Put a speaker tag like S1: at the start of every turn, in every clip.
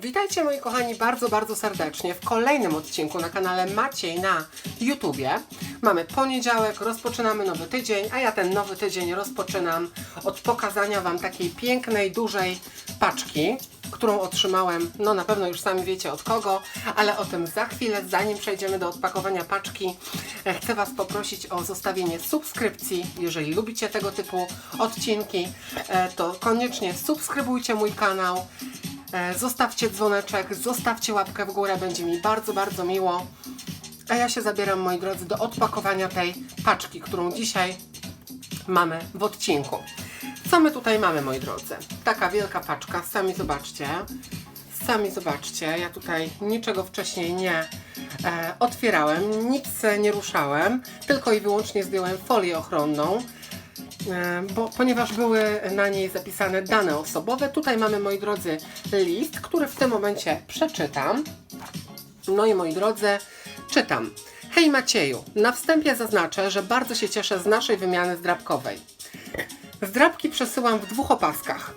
S1: Witajcie moi kochani bardzo, bardzo serdecznie w kolejnym odcinku na kanale Maciej na YouTubie. Mamy poniedziałek, rozpoczynamy nowy tydzień, a ja ten nowy tydzień rozpoczynam od pokazania Wam takiej pięknej, dużej paczki, którą otrzymałem, no na pewno już sami wiecie od kogo, ale o tym za chwilę, zanim przejdziemy do odpakowania paczki, e, chcę Was poprosić o zostawienie subskrypcji, jeżeli lubicie tego typu odcinki, e, to koniecznie subskrybujcie mój kanał, Zostawcie dzwoneczek, zostawcie łapkę w górę, będzie mi bardzo, bardzo miło. A ja się zabieram, moi drodzy, do odpakowania tej paczki, którą dzisiaj mamy w odcinku. Co my tutaj mamy, moi drodzy? Taka wielka paczka, sami zobaczcie. Sami zobaczcie, ja tutaj niczego wcześniej nie e, otwierałem, nic nie ruszałem, tylko i wyłącznie zdjąłem folię ochronną. E, bo, ponieważ były na niej zapisane dane osobowe. Tutaj mamy, moi drodzy, list, który w tym momencie przeczytam. No i moi drodzy, czytam. Hej Macieju, na wstępie zaznaczę, że bardzo się cieszę z naszej wymiany zdrabkowej. Zdrabki przesyłam w dwóch opaskach.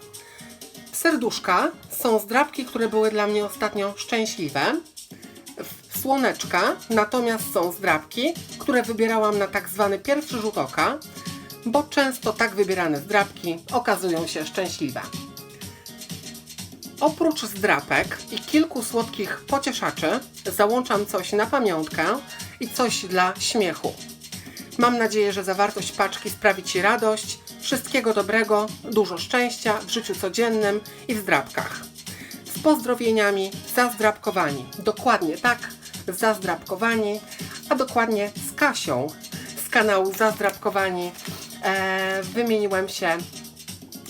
S1: Serduszka są zdrabki, które były dla mnie ostatnio szczęśliwe. W Słoneczka natomiast są zdrabki, które wybierałam na tak zwany pierwszy rzut oka, bo często tak wybierane zdrabki okazują się szczęśliwe. Oprócz zdrapek i kilku słodkich pocieszaczy, załączam coś na pamiątkę i coś dla śmiechu. Mam nadzieję, że zawartość paczki sprawi Ci radość, wszystkiego dobrego, dużo szczęścia w życiu codziennym i w zdrabkach. Z pozdrowieniami zazdrabkowani. Dokładnie tak, zazdrabkowani, a dokładnie z Kasią z kanału Zazdrabkowani. E, wymieniłem się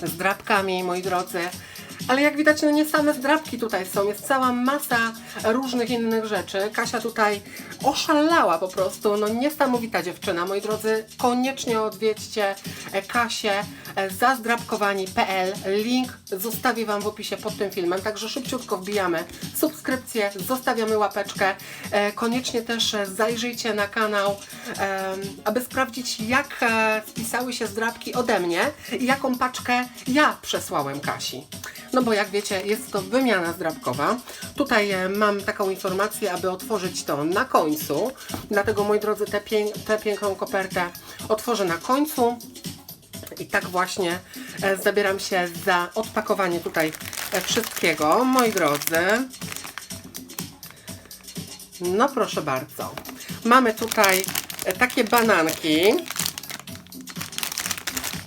S1: zdrabkami, moi drodzy. Ale jak widać, no nie same zdrabki tutaj są, jest cała masa różnych innych rzeczy. Kasia tutaj oszalała po prostu, no niesamowita dziewczyna, moi drodzy. Koniecznie odwiedźcie e, Kasię e, zazdrabkowani.pl. Link zostawię Wam w opisie pod tym filmem, także szybciutko wbijamy subskrypcję, zostawiamy łapeczkę. E, Koniecznie też zajrzyjcie na kanał, aby sprawdzić jak spisały się zdrabki ode mnie i jaką paczkę ja przesłałem Kasi. No bo jak wiecie, jest to wymiana zdrabkowa. Tutaj e, mam taką informację, aby otworzyć to na końcu. Dlatego, moi drodzy, tę pię- piękną kopertę otworzę na końcu. I tak właśnie e, zabieram się za odpakowanie tutaj e, wszystkiego. Moi drodzy, no proszę bardzo. Mamy tutaj takie bananki.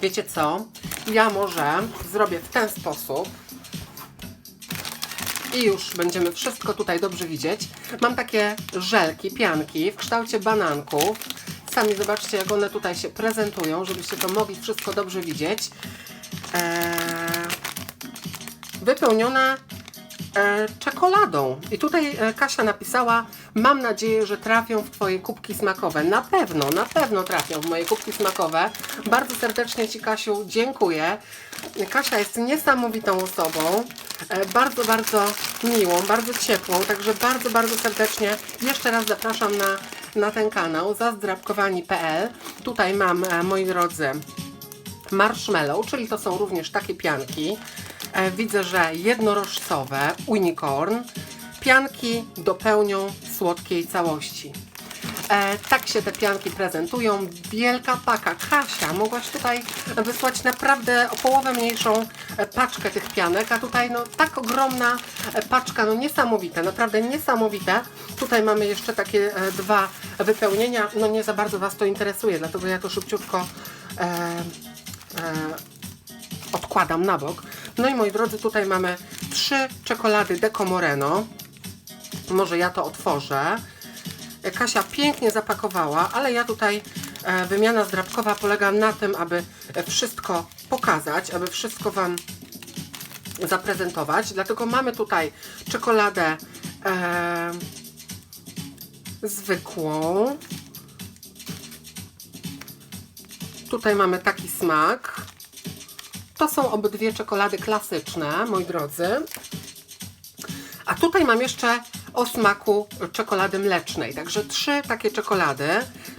S1: Wiecie co? Ja może zrobię w ten sposób. I już będziemy wszystko tutaj dobrze widzieć. Mam takie żelki, pianki w kształcie bananków. Sami zobaczcie, jak one tutaj się prezentują, żebyście to mogli wszystko dobrze widzieć. Eee, wypełniona czekoladą. I tutaj e, Kasia napisała: Mam nadzieję, że trafią w Twoje kubki smakowe. Na pewno, na pewno trafią w moje kubki smakowe. Bardzo serdecznie Ci, Kasiu, dziękuję. Kasia jest niesamowitą osobą. E, bardzo, bardzo miłą, bardzo ciepłą. Także bardzo, bardzo serdecznie jeszcze raz zapraszam na, na ten kanał zazdrabkowani.pl. Tutaj mam, e, moi drodzy, marshmallow, czyli to są również takie pianki. E, widzę, że jednorożcowe, unicorn. Pianki dopełnią słodkiej całości. E, tak się te pianki prezentują. Wielka paka. Kasia, mogłaś tutaj wysłać naprawdę o połowę mniejszą e, paczkę tych pianek, a tutaj no tak ogromna e, paczka, no niesamowite, naprawdę niesamowite. Tutaj mamy jeszcze takie dwa wypełnienia. No nie za bardzo Was to interesuje, dlatego ja to szybciutko e, e, odkładam na bok. No i moi drodzy, tutaj mamy trzy czekolady Deco Moreno. Może ja to otworzę. Kasia pięknie zapakowała, ale ja tutaj e, wymiana zdrabkowa polega na tym, aby e, wszystko pokazać, aby wszystko Wam zaprezentować. Dlatego mamy tutaj czekoladę e, zwykłą. Tutaj mamy taki smak. To są obydwie czekolady klasyczne, moi drodzy. A tutaj mam jeszcze o smaku czekolady mlecznej. Także trzy takie czekolady.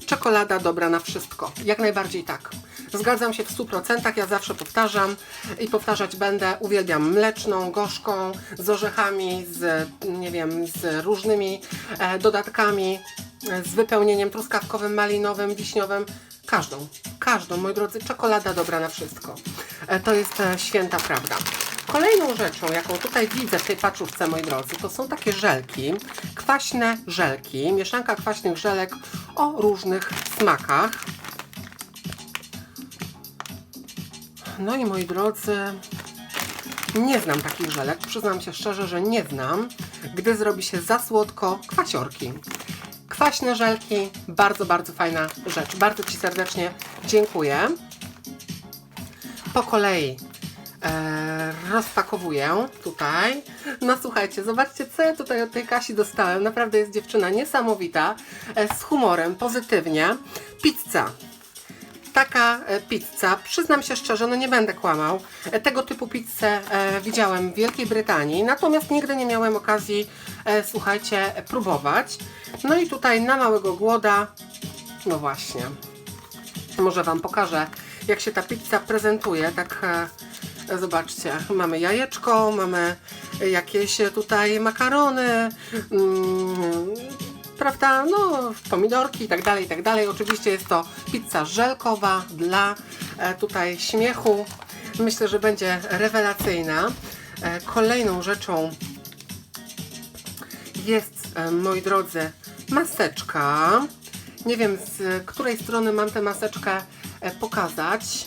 S1: Czekolada dobra na wszystko. Jak najbardziej tak. Zgadzam się w 100%, ja zawsze powtarzam i powtarzać będę. Uwielbiam mleczną, gorzką, z orzechami, z, nie wiem, z różnymi e, dodatkami, z wypełnieniem truskawkowym, malinowym, wiśniowym. Każdą, każdą, moi drodzy, czekolada dobra na wszystko. E, to jest e, święta prawda. Kolejną rzeczą, jaką tutaj widzę w tej paczówce, moi drodzy, to są takie żelki, kwaśne żelki, mieszanka kwaśnych żelek o różnych smakach. No i moi drodzy, nie znam takich żelek, przyznam się szczerze, że nie znam, gdy zrobi się za słodko kwasiorki. Kwaśne żelki, bardzo, bardzo fajna rzecz. Bardzo Ci serdecznie dziękuję. Po kolei e, rozpakowuję tutaj. No słuchajcie, zobaczcie, co ja tutaj od tej Kasi dostałem. Naprawdę jest dziewczyna niesamowita, e, z humorem, pozytywnie. Pizza taka e, pizza, przyznam się szczerze, no nie będę kłamał, e, tego typu pizzę e, widziałem w Wielkiej Brytanii, natomiast nigdy nie miałem okazji, słuchajcie, próbować. No i tutaj na małego głoda, no właśnie, może Wam pokażę, jak się ta pizza prezentuje, tak e, zobaczcie, mamy jajeczko, mamy jakieś tutaj makarony, mm, prawda, no pomidorki i tak dalej, i tak dalej. Oczywiście jest to pizza żelkowa dla e, tutaj śmiechu. Myślę, że będzie rewelacyjna. E, kolejną rzeczą jest, moi drodzy, maseczka. Nie wiem, z której strony mam tę maseczkę pokazać.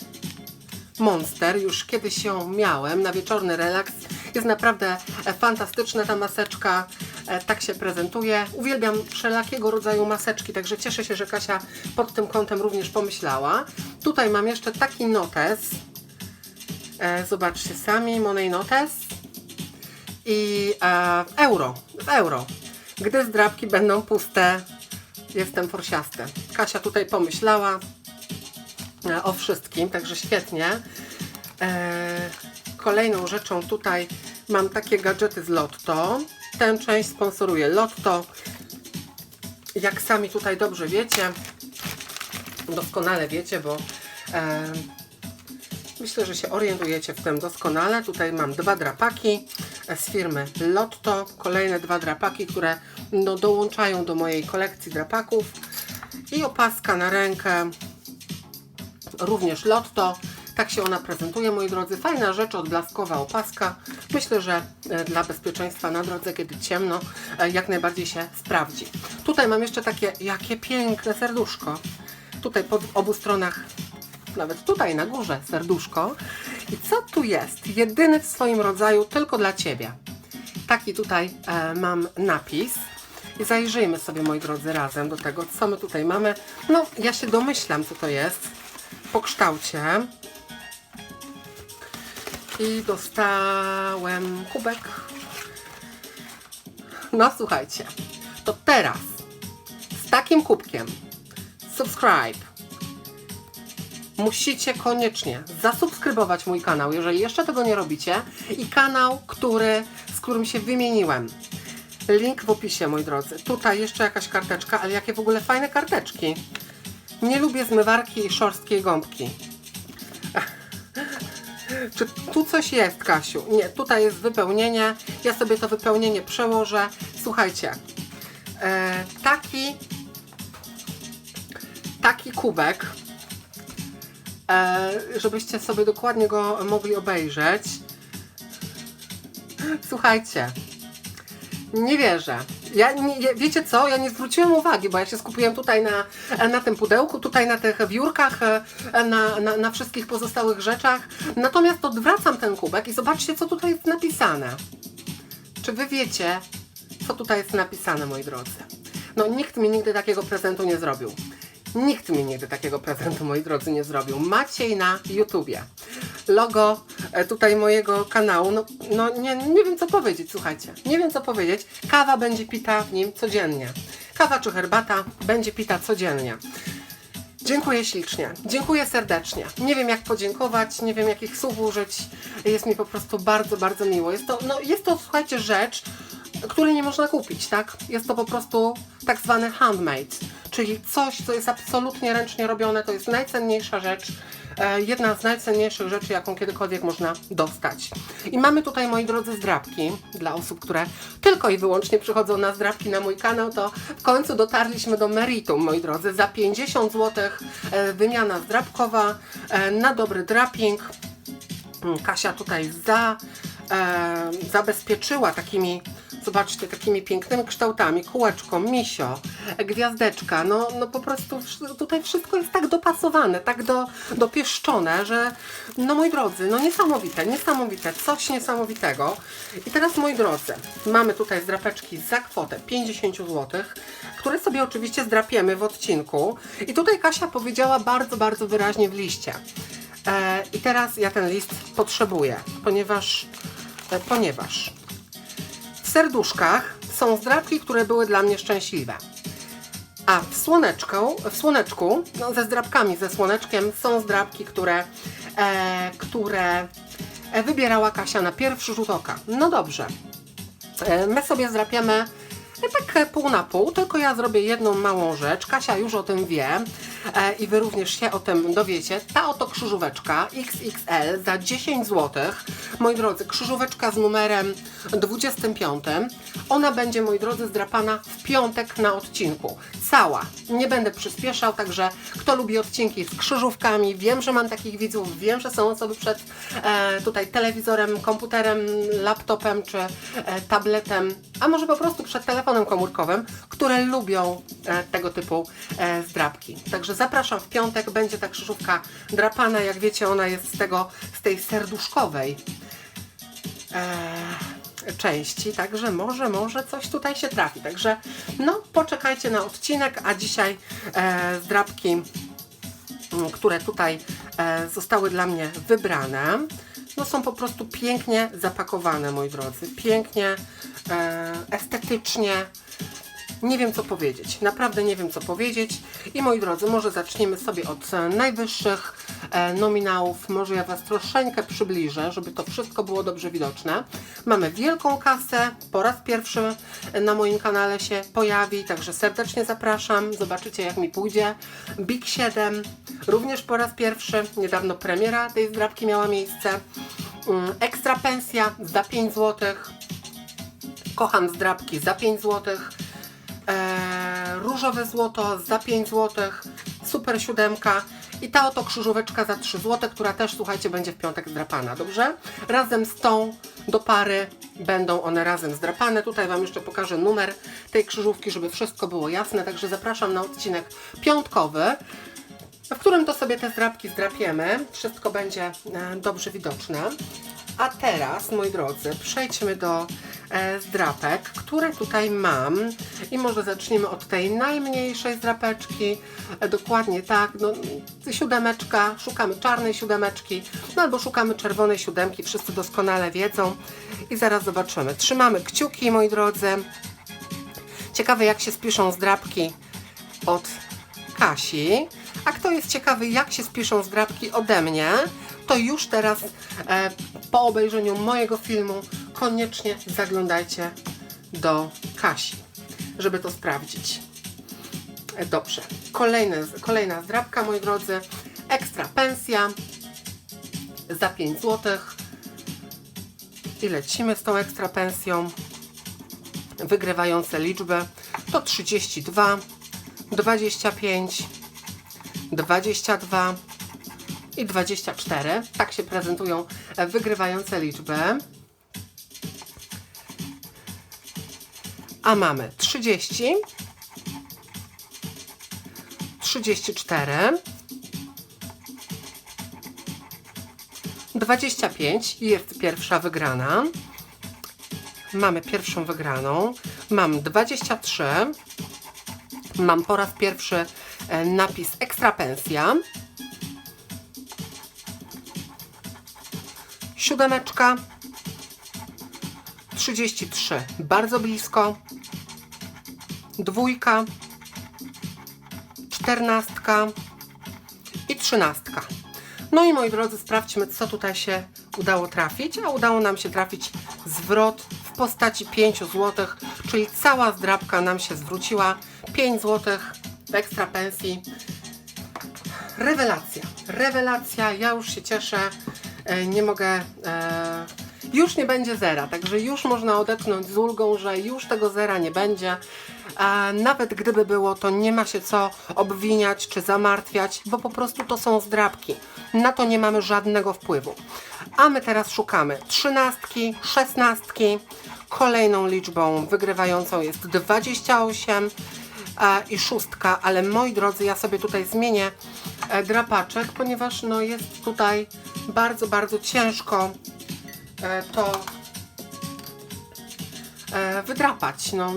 S1: Monster, już kiedyś ją miałem na wieczorny relaks. Jest naprawdę e, fantastyczna ta maseczka, e, tak się prezentuje. Uwielbiam wszelakiego rodzaju maseczki, także cieszę się, że Kasia pod tym kątem również pomyślała. Tutaj mam jeszcze taki notes. E, Zobaczcie sami, Money Notes i e, w euro, w euro. Gdy zdrabki będą puste, jestem forsiasty. Kasia tutaj pomyślała, e, o wszystkim, także świetnie. E, kolejną rzeczą tutaj mam takie gadżety z Lotto. Tę część sponsoruje Lotto. Jak sami tutaj dobrze wiecie, doskonale wiecie, bo e, myślę, że się orientujecie w tym doskonale. Tutaj mam dwa drapaki e, z firmy Lotto. Kolejne dwa drapaki, które no, dołączają do mojej kolekcji drapaków. I opaska na rękę również Lotto. Tak się ona prezentuje, moi drodzy. Fajna rzecz, odblaskowa opaska. Myślę, że e, dla bezpieczeństwa na drodze, kiedy ciemno, e, jak najbardziej się sprawdzi. Tutaj mam jeszcze takie, jakie piękne serduszko. Tutaj po obu stronach, nawet tutaj na górze serduszko. I co tu jest? Jedyny w swoim rodzaju, tylko dla Ciebie. Taki tutaj e, mam napis. I zajrzyjmy sobie, moi drodzy, razem do tego, co my tutaj mamy. No, ja się domyślam, co to jest po kształcie. I dostałem kubek. No, słuchajcie. To teraz z takim kubkiem subscribe musicie koniecznie zasubskrybować mój kanał, jeżeli jeszcze tego nie robicie i kanał, który, z którym się wymieniłem. Link w opisie, moi drodzy. Tutaj jeszcze jakaś karteczka, ale jakie w ogóle fajne karteczki. Nie lubię zmywarki i szorstkiej gąbki. Czy tu coś jest, Kasiu? Nie, tutaj jest wypełnienie. Ja sobie to wypełnienie przełożę. Słuchajcie, e, taki taki kubek, e, żebyście sobie dokładnie go mogli obejrzeć. Słuchajcie, nie wierzę. Ja nie, wiecie co? Ja nie zwróciłem uwagi, bo ja się skupiłem tutaj na, na tym pudełku, tutaj na tych wiórkach, e, na, na, na wszystkich pozostałych rzeczach. Natomiast odwracam ten kubek i zobaczcie, co tutaj jest napisane. Czy wy wiecie, co tutaj jest napisane, moi drodzy? No, nikt mi nigdy takiego prezentu nie zrobił. Nikt mi nigdy takiego prezentu, moi drodzy, nie zrobił. Maciej na YouTubie. Logo e, tutaj mojego kanału. No, no nie, nie wiem co powiedzieć, słuchajcie. Nie wiem co powiedzieć. Kawa będzie pita w nim codziennie. Kawa czy herbata będzie pita codziennie. Dziękuję ślicznie. Dziękuję serdecznie. Nie wiem jak podziękować, nie wiem jakich słów użyć. Jest mi po prostu bardzo, bardzo miło. Jest to, no, jest to słuchajcie, rzecz, której nie można kupić, tak? Jest to po prostu tak zwany handmade, czyli coś, co jest absolutnie ręcznie robione. To jest najcenniejsza rzecz, jedna z najcenniejszych rzeczy, jaką kiedykolwiek można dostać. I mamy tutaj, moi drodzy, zdrabki dla osób, które tylko i wyłącznie przychodzą na zdrabki na mój kanał, to w końcu dotarliśmy do meritum, moi drodzy. Za 50 zł e, wymiana zdrabkowa e, na dobry draping. Mm, Kasia tutaj za, e, zabezpieczyła takimi, zobaczcie, takimi pięknymi kształtami, kółeczko, misio, gwiazdeczka, no, no po prostu tutaj wszystko jest tak dopasowane, tak do, dopieszczone, że no moi drodzy, no niesamowite, niesamowite, coś niesamowitego. I teraz moi drodzy, mamy tutaj zdrapeczki za kwotę 50 zł, które sobie oczywiście zdrapiemy w odcinku. I tutaj Kasia powiedziała bardzo, bardzo wyraźnie w liście. E, I teraz ja ten list potrzebuję, ponieważ, e, ponieważ w serduszkach są zdrabki, które były dla mnie szczęśliwe. A w słoneczku, w słoneczku no ze zdrabkami, ze słoneczkiem są zdrabki, które, e, które e, wybierała Kasia na pierwszy rzut oka. No dobrze, E, My sobie zdrapiamy e, tak e, pół na pół, tylko ja zrobię jedną małą rzecz. Kasia już o tym wie i Wy również się o tym dowiecie. Ta oto krzyżóweczka XXL za 10 zł. Moi drodzy, krzyżóweczka z numerem 25. Ona będzie, moi drodzy, zdrapana w piątek na odcinku. Cała. Nie będę przyspieszał, także kto lubi odcinki z krzyżówkami, wiem, że mam takich widzów, wiem, że są osoby przed e, tutaj telewizorem, komputerem, laptopem czy e, tabletem, a może po prostu przed telefonem komórkowym, które lubią e, tego typu e, zdrapki. Także zapraszam w piątek, będzie ta krzyżówka drapana, jak wiecie, ona jest z tego, z tej serduszkowej e, części, także może, może coś tutaj się trafi. Także no, poczekajcie na odcinek, a dzisiaj e, zdrabki, m, które tutaj e, zostały dla mnie wybrane, no są po prostu pięknie zapakowane, moi drodzy. Pięknie, e, estetycznie. Nie wiem co powiedzieć, naprawdę nie wiem co powiedzieć. I moi drodzy, może zaczniemy sobie od e, najwyższych e, nominałów. Może ja Was troszeczkę przybliżę, żeby to wszystko było dobrze widoczne. Mamy wielką kasę, po raz pierwszy na moim kanale się pojawi, także serdecznie zapraszam. Zobaczycie jak mi pójdzie. Big 7, również po raz pierwszy. Niedawno premiera tej zdrabki miała miejsce. Mm, Ekstra pensja za 5 zł. Kocham zdrabki za 5 złotych. Eee, różowe złoto za 5 zł, super siódemka i ta oto krzyżóweczka za 3 zł, która też, słuchajcie, będzie w piątek zdrapana, dobrze? Razem z tą do pary będą one razem zdrapane. Tutaj Wam jeszcze pokażę numer tej krzyżówki, żeby wszystko było jasne, także zapraszam na odcinek piątkowy w którym to sobie te zdrapki zdrapiemy. Wszystko będzie e, dobrze widoczne. A teraz, moi drodzy, przejdźmy do e, zdrapek, które tutaj mam. I może zaczniemy od tej najmniejszej zdrapeczki. E, dokładnie tak, no, siódemeczka, szukamy czarnej siódemeczki, no albo szukamy czerwonej siódemki, wszyscy doskonale wiedzą. I zaraz zobaczymy. Trzymamy kciuki, moi drodzy. Ciekawe, jak się spiszą zdrapki od Kasi. A kto jest ciekawy, jak się spiszą zdrabki ode mnie, to już teraz e, po obejrzeniu mojego filmu koniecznie zaglądajcie do Kasi, żeby to sprawdzić. E, dobrze. Kolejne, kolejna zdrabka, moi drodzy. Ekstra pensja za 5 zł. I lecimy z tą ekstra pensją. Wygrywające liczby to 32, 25, 22 i 24. Tak się prezentują e, wygrywające liczby. A mamy 30, 34, 25 jest pierwsza wygrana. Mamy pierwszą wygraną. Mam 23. Mam po raz pierwszy e, napis ekstra pensja. Siódemeczka. 33. Bardzo blisko. Dwójka. Czternastka. I trzynastka. No i moi drodzy, sprawdźmy, co tutaj się udało trafić. A udało nam się trafić zwrot w postaci 5 zł, czyli cała zdrabka nam się zwróciła. 5 zł w ekstra pensji. Rewelacja. rewelacja, ja już się cieszę, nie mogę, e, już nie będzie zera, także już można odetchnąć z ulgą, że już tego zera nie będzie. A nawet gdyby było, to nie ma się co obwiniać czy zamartwiać, bo po prostu to są zdrabki. Na to nie mamy żadnego wpływu. A my teraz szukamy trzynastki, szesnastki. Kolejną liczbą wygrywającą jest 28 a, i szóstka, ale moi drodzy, ja sobie tutaj zmienię e, drapaczek, ponieważ no jest tutaj bardzo, bardzo ciężko e, to e, wydrapać. No,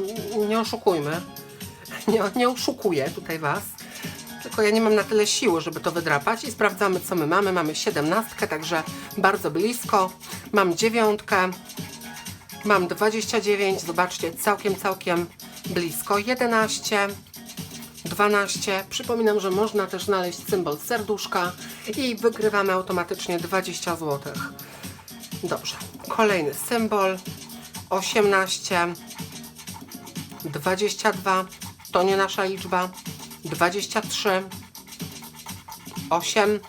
S1: nie oszukujmy. Nie, nie oszukuję tutaj Was. Tylko ja nie mam na tyle siły, żeby to wydrapać i sprawdzamy, co my mamy. Mamy siedemnastkę, także bardzo blisko. Mam dziewiątkę. Mam 29, zobaczcie, całkiem, całkiem blisko. 11, 12. Przypominam, że można też znaleźć symbol serduszka i wygrywamy automatycznie 20 zł. Dobrze, kolejny symbol. 18, 22, to nie nasza liczba. 23, 8,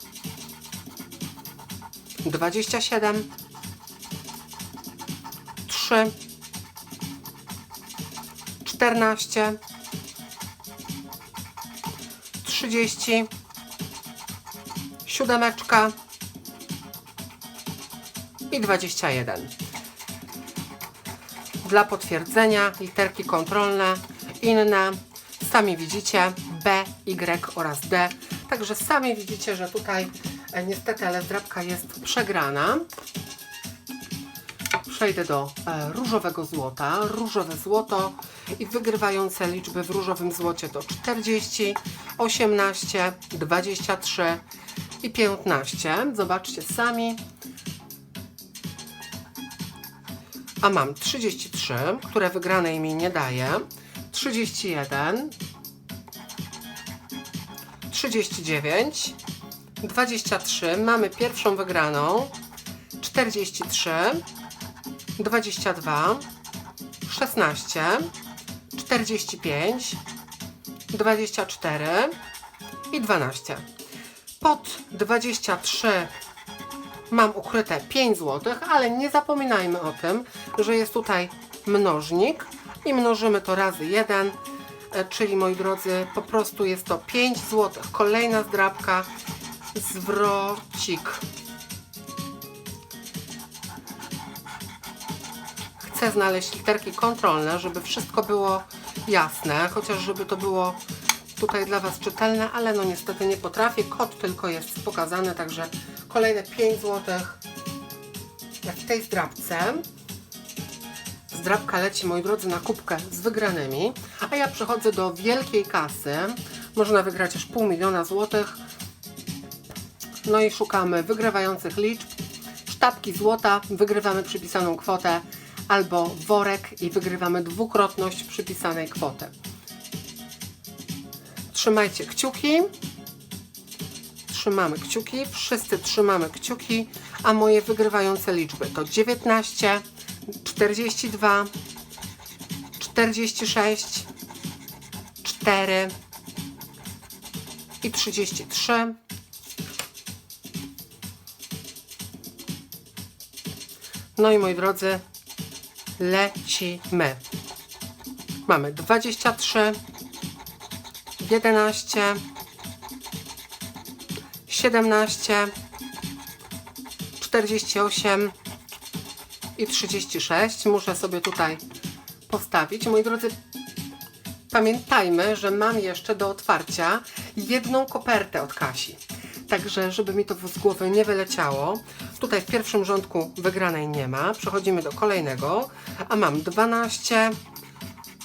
S1: 27, 3, 14, 30, siódemeczka i 21. Dla potwierdzenia literki kontrolne, inne, sami widzicie B, Y oraz D. Także sami widzicie, że tutaj e, niestety, ale zdrabka jest przegrana. Przejdę do e, różowego złota. Różowe złoto i wygrywające liczby w różowym złocie to 40, 18, 23 i 15. Zobaczcie sami. A mam 33, które wygranej mi nie daje. 31, 39, 23. Mamy pierwszą wygraną. 43, 22, 16, 45, 24 i 12. Pod 23 mam ukryte 5 zł, ale nie zapominajmy o tym, że jest tutaj mnożnik i mnożymy to razy 1, e, czyli moi drodzy, po prostu jest to 5 zł. Kolejna zdrabka, zwrocik. Chcę znaleźć literki kontrolne, żeby wszystko było jasne, chociaż żeby to było tutaj dla Was czytelne, ale no niestety nie potrafię. Kod tylko jest pokazany, także kolejne 5 zł w tej zdrabce. Zdrabka leci, moi drodzy, na kubkę z wygranymi, a ja przechodzę do wielkiej kasy. Można wygrać aż pół miliona złotych. No i szukamy wygrywających liczb. Sztabki złota, wygrywamy przypisaną kwotę, albo worek i wygrywamy dwukrotność przypisanej kwoty. Trzymajcie kciuki. Trzymamy kciuki, wszyscy trzymamy kciuki, a moje wygrywające liczby to 19, 42, 46, 4 i 33. No i moi drodzy, lecimy. Mamy 23, 11, 17, 48 i 36. Muszę sobie tutaj postawić. Moi drodzy, pamiętajmy, że mam jeszcze do otwarcia jedną kopertę od Kasi. Także, żeby mi to z głowy nie wyleciało. Tutaj w pierwszym rządku wygranej nie ma. Przechodzimy do kolejnego. A mam 12,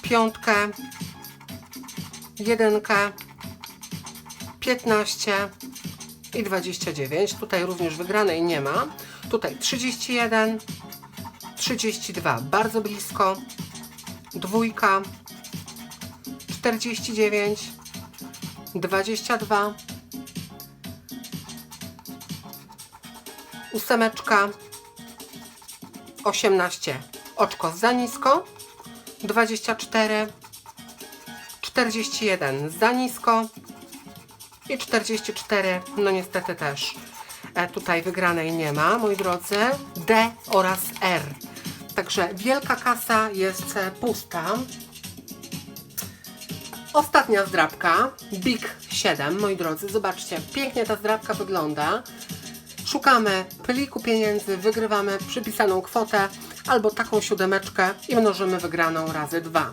S1: piątkę, jedynkę, 15 i 29. Tutaj również wygranej nie ma. Tutaj 31, 32, bardzo blisko, dwójka, 49, 22, ósemeczka, 18, oczko za nisko, 24, 41 za nisko, i 44, no niestety też e, tutaj wygranej nie ma, moi drodzy. D oraz R. Także wielka kasa jest e, pusta. Ostatnia zdrabka, Big 7, moi drodzy. Zobaczcie, pięknie ta zdrabka wygląda. Szukamy pliku pieniędzy, wygrywamy przypisaną kwotę albo taką siódemeczkę i mnożymy wygraną razy dwa.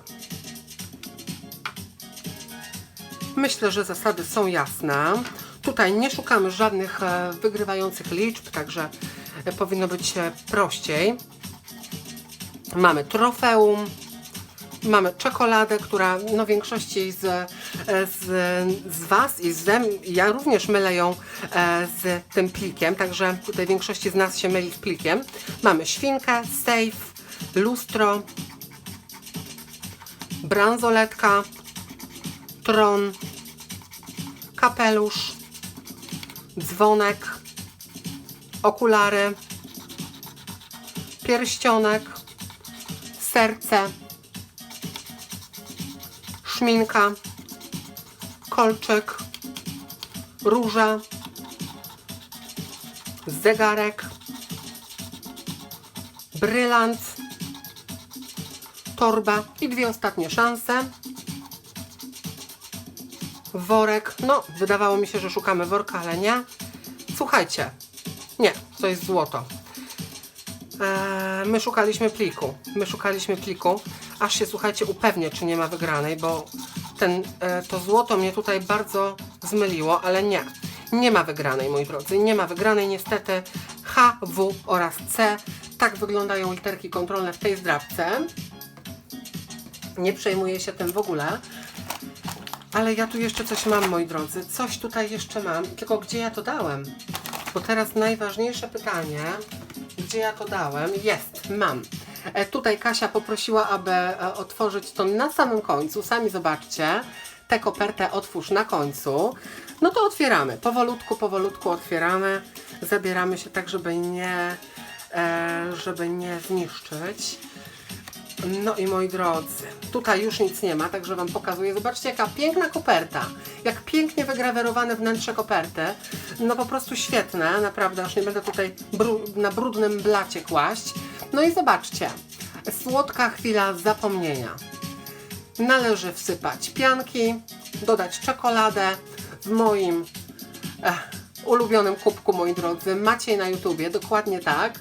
S1: Myślę, że zasady są jasne. Tutaj nie szukamy żadnych e, wygrywających liczb, także e, powinno być e, prościej. Mamy trofeum, mamy czekoladę, która no większości z, e, z, z Was i ze ja również mylę ją e, z tym plikiem, także tutaj większości z nas się myli z plikiem. Mamy świnkę, safe, lustro, bransoletka, tron, kapelusz, dzwonek, okulary, pierścionek, serce, szminka, kolczyk, róża, zegarek, brylant, torba i dwie ostatnie szanse. Worek, no wydawało mi się, że szukamy worka, ale nie. Słuchajcie, nie, to jest złoto. Eee, my szukaliśmy pliku. My szukaliśmy pliku, aż się słuchajcie upewnię, czy nie ma wygranej, bo ten, e, to złoto mnie tutaj bardzo zmyliło, ale nie. Nie ma wygranej, moi drodzy. Nie ma wygranej niestety. H, W oraz C. Tak wyglądają literki kontrolne w tej zdrabce. Nie przejmuję się tym w ogóle. Ale ja tu jeszcze coś mam, moi drodzy. Coś tutaj jeszcze mam. Tylko gdzie ja to dałem? Bo teraz najważniejsze pytanie. Gdzie ja to dałem? Jest, mam. E, tutaj Kasia poprosiła, aby e, otworzyć to na samym końcu. Sami zobaczcie. Tę kopertę otwórz na końcu. No to otwieramy. Powolutku, powolutku otwieramy. Zabieramy się tak, żeby nie, e, żeby nie zniszczyć. No i moi drodzy, tutaj już nic nie ma, także Wam pokazuję. Zobaczcie, jaka piękna koperta. Jak pięknie wygrawerowane wnętrze koperty. No po prostu świetne, naprawdę, aż nie będę tutaj bru- na brudnym blacie kłaść. No i zobaczcie, słodka chwila zapomnienia. Należy wsypać pianki, dodać czekoladę w moim eh, ulubionym kubku, moi drodzy. Macie na YouTubie, dokładnie tak.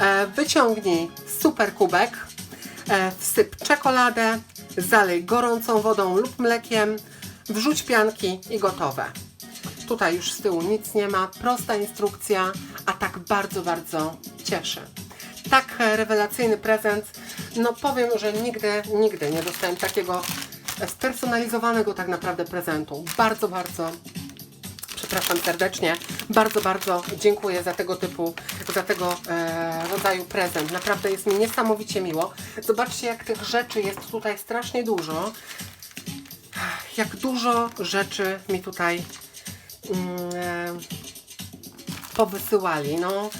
S1: E, wyciągnij super kubek, wsyp czekoladę, zalej gorącą wodą lub mlekiem, wrzuć pianki i gotowe. Tutaj już z tyłu nic nie ma, prosta instrukcja, a tak bardzo, bardzo cieszy. Tak e, rewelacyjny prezent, no powiem, że nigdy, nigdy nie dostałem takiego e, spersonalizowanego tak naprawdę prezentu. Bardzo, bardzo przepraszam serdecznie. Bardzo, bardzo dziękuję za tego typu, za tego e, rodzaju prezent. Naprawdę jest mi niesamowicie miło. Zobaczcie, jak tych rzeczy jest tutaj strasznie dużo. Jak dużo rzeczy mi tutaj mm, e, powysyłali. No,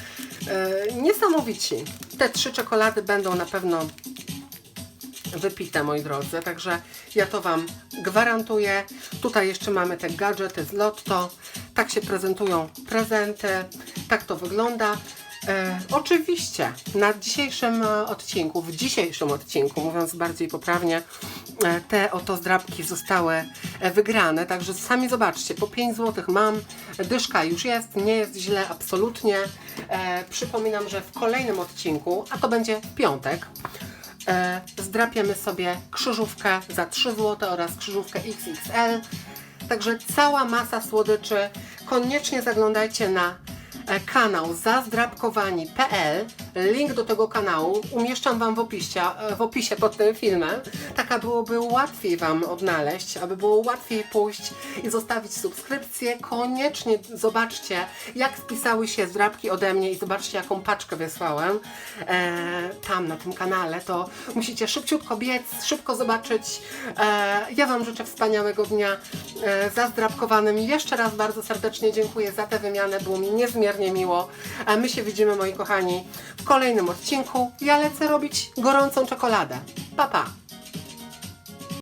S1: e, niesamowici. Te trzy czekolady będą na pewno wypite, moi drodzy. Także ja to Wam gwarantuję. Tutaj jeszcze mamy te gadżety z Lotto. Tak się prezentują prezenty. Tak to wygląda. E, oczywiście na dzisiejszym e, odcinku, w dzisiejszym odcinku, mówiąc bardziej poprawnie, e, te oto zdrabki zostały e, wygrane. Także sami zobaczcie, po 5 zł mam, dyszka już jest, nie jest źle, absolutnie. E, przypominam, że w kolejnym odcinku, a to będzie piątek, zdrapiemy sobie krzyżówkę za 3 zł oraz krzyżówkę XXL. Także cała masa słodyczy. Koniecznie zaglądajcie na e, kanał zazdrabkowani.pl. Link do tego kanału umieszczam Wam w opisie, e, w opisie pod tym filmem. Tak, aby byłoby łatwiej Wam odnaleźć, aby było łatwiej pójść i zostawić subskrypcję. Koniecznie zobaczcie, jak spisały się zdrabki ode mnie i zobaczcie, jaką paczkę wysłałem e, tam na tym kanale. To musicie szybciutko biec, szybko zobaczyć. E, ja Wam życzę wspaniałego dnia e, zazdrabkowanym. Jeszcze raz bardzo serdecznie dziękuję za tę wymianę. Było mi niezmiernie miło. A my się widzimy, moi kochani, w kolejnym odcinku. Ja lecę robić gorącą czekoladę. Pa, pa!